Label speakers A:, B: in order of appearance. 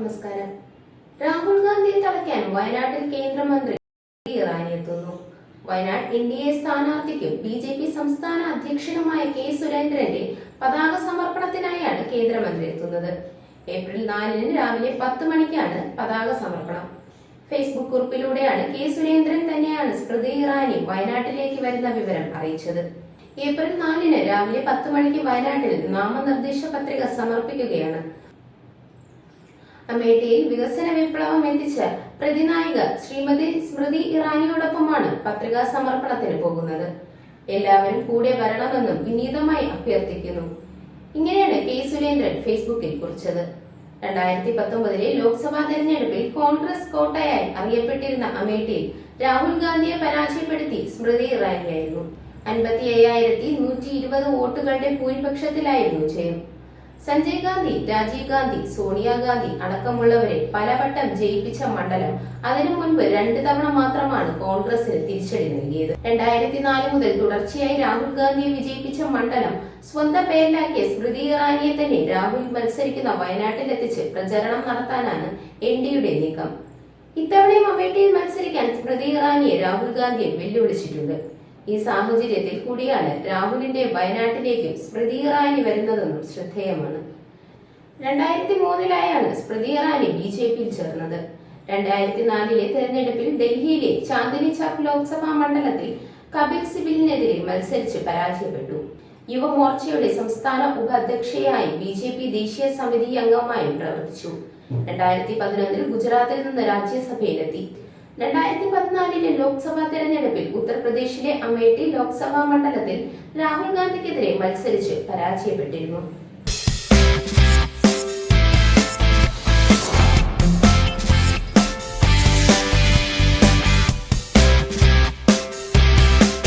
A: നമസ്കാരം. രാഹുൽ ഗാന്ധിയെ തളയ്ക്കാൻ വയനാട്ടിൽ കേന്ദ്രമന്ത്രി ഇറാനി എത്തുന്നു. വയനാട് എൻ ഡി എ സ്ഥാനാർത്ഥിക്കും ബി ജെ പി സംസ്ഥാന അധ്യക്ഷനുമായ കെ സുരേന്ദ്രന്റെ പതാക സമർപ്പണത്തിനായാണ് കേന്ദ്രമന്ത്രി എത്തുന്നത്. ഏപ്രിൽ നാലിന് രാവിലെ പത്ത് മണിക്കാണ് പതാക സമർപ്പണം. ഫേസ്ബുക്ക് കുറിപ്പിലൂടെയാണ് കെ സുരേന്ദ്രൻ തന്നെയാണ് സ്മൃതി ഇറാനി വയനാട്ടിലേക്ക് വരുന്ന വിവരം അറിയിച്ചത്. ഏപ്രിൽ നാലിന് രാവിലെ പത്ത് മണിക്ക് വയനാട്ടിൽ നാമനിർദ്ദേശ പത്രിക സമർപ്പിക്കുകയാണ്. അമേഠിയിൽ വികസന വിപ്ലവം എത്തിച്ച പ്രതിനായിക ശ്രീമതി സ്മൃതി ഇറാനിയോടൊപ്പമാണ് പത്രികാ സമർപ്പണത്തിന് പോകുന്നത്. എല്ലാവരും കൂടെ വരണമെന്നും വിനീതമായി അഭ്യർത്ഥിക്കുന്നു. ഇങ്ങനെയാണ് കെ സുരേന്ദ്രൻ ഫേസ്ബുക്കിൽ കുറിച്ചത്. രണ്ടായിരത്തി പത്തൊമ്പതിലെ ലോക്സഭാ തെരഞ്ഞെടുപ്പിൽ കോൺഗ്രസ് കോട്ടയായി അറിയപ്പെട്ടിരുന്ന അമേഠിയിൽ രാഹുൽ ഗാന്ധിയെ പരാജയപ്പെടുത്തി സ്മൃതി ഇറാനിയായിരുന്നു. അൻപത്തി അയ്യായിരത്തി നൂറ്റി ഇരുപത് വോട്ടുകളുടെ ഭൂരിപക്ഷത്തിലായിരുന്നു ജയം. സഞ്ജയ് ഗാന്ധി രാജീവ് ഗാന്ധി സോണിയാഗാന്ധി അടക്കമുള്ളവരെ പലവട്ടം ജയിപ്പിച്ച മണ്ഡലം അതിനു മുൻപ് രണ്ട് തവണ മാത്രമാണ് കോൺഗ്രസിന് തിരിച്ചടി നൽകിയത്. രണ്ടായിരത്തി നാല് മുതൽ തുടർച്ചയായി രാഹുൽ ഗാന്ധിയെ വിജയിപ്പിച്ച മണ്ഡലം സ്വന്തം പേരിലാക്കിയ സ്മൃതി ഇറാനിയെ തന്നെ രാഹുൽ മത്സരിക്കുന്ന വയനാട്ടിലെത്തിച്ച് പ്രചരണം നടത്താനാണ് എൻ ഡിയുടെ നീക്കം. ഇത്തവണയും അമേഠിയിൽ മത്സരിക്കാൻ സ്മൃതി ഇറാനിയെ രാഹുൽ ഗാന്ധിയെ വെല്ലുവിളിച്ചിട്ടുണ്ട്. ഈ സാഹചര്യത്തിൽ കൂടിയാണ് രാഹുലിന്റെ വയനാട്ടിലേക്കും സ്മൃതി ഇറാനി വരുന്നതെന്നും ശ്രദ്ധേയമാണ്. രണ്ടായിരത്തി മൂന്നിലായാണ് സ്മൃതി ഇറാനി ബി ജെ പിയിൽ ചേർന്നത്. രണ്ടായിരത്തി നാലിലെ തെരഞ്ഞെടുപ്പിൽ ഡൽഹിയിലെ ചാന്ദിനി ചൗക്ക് ലോക്സഭാ മണ്ഡലത്തിൽ കപിൽ സിബിലിനെതിരെ മത്സരിച്ച് പരാജയപ്പെട്ടു. യുവമോർച്ചയുടെ സംസ്ഥാന ഉപാധ്യക്ഷയായി ബി ജെ പി ദേശീയ സമിതി അംഗമായും പ്രവർത്തിച്ചു. രണ്ടായിരത്തി പതിനൊന്നിൽ ഗുജറാത്തിൽ നിന്ന് രാജ്യസഭയിലെത്തി. രണ്ടായിരത്തി പതിനാലിലെ ലോക്സഭാ തെരഞ്ഞെടുപ്പിൽ ഉത്തർപ്രദേശിലെ അമേഠി ലോക്സഭാ മണ്ഡലത്തിൽ രാഹുൽ ഗാന്ധിക്കെതിരെ മത്സരിച്ച് പരാജയപ്പെട്ടിരുന്നു.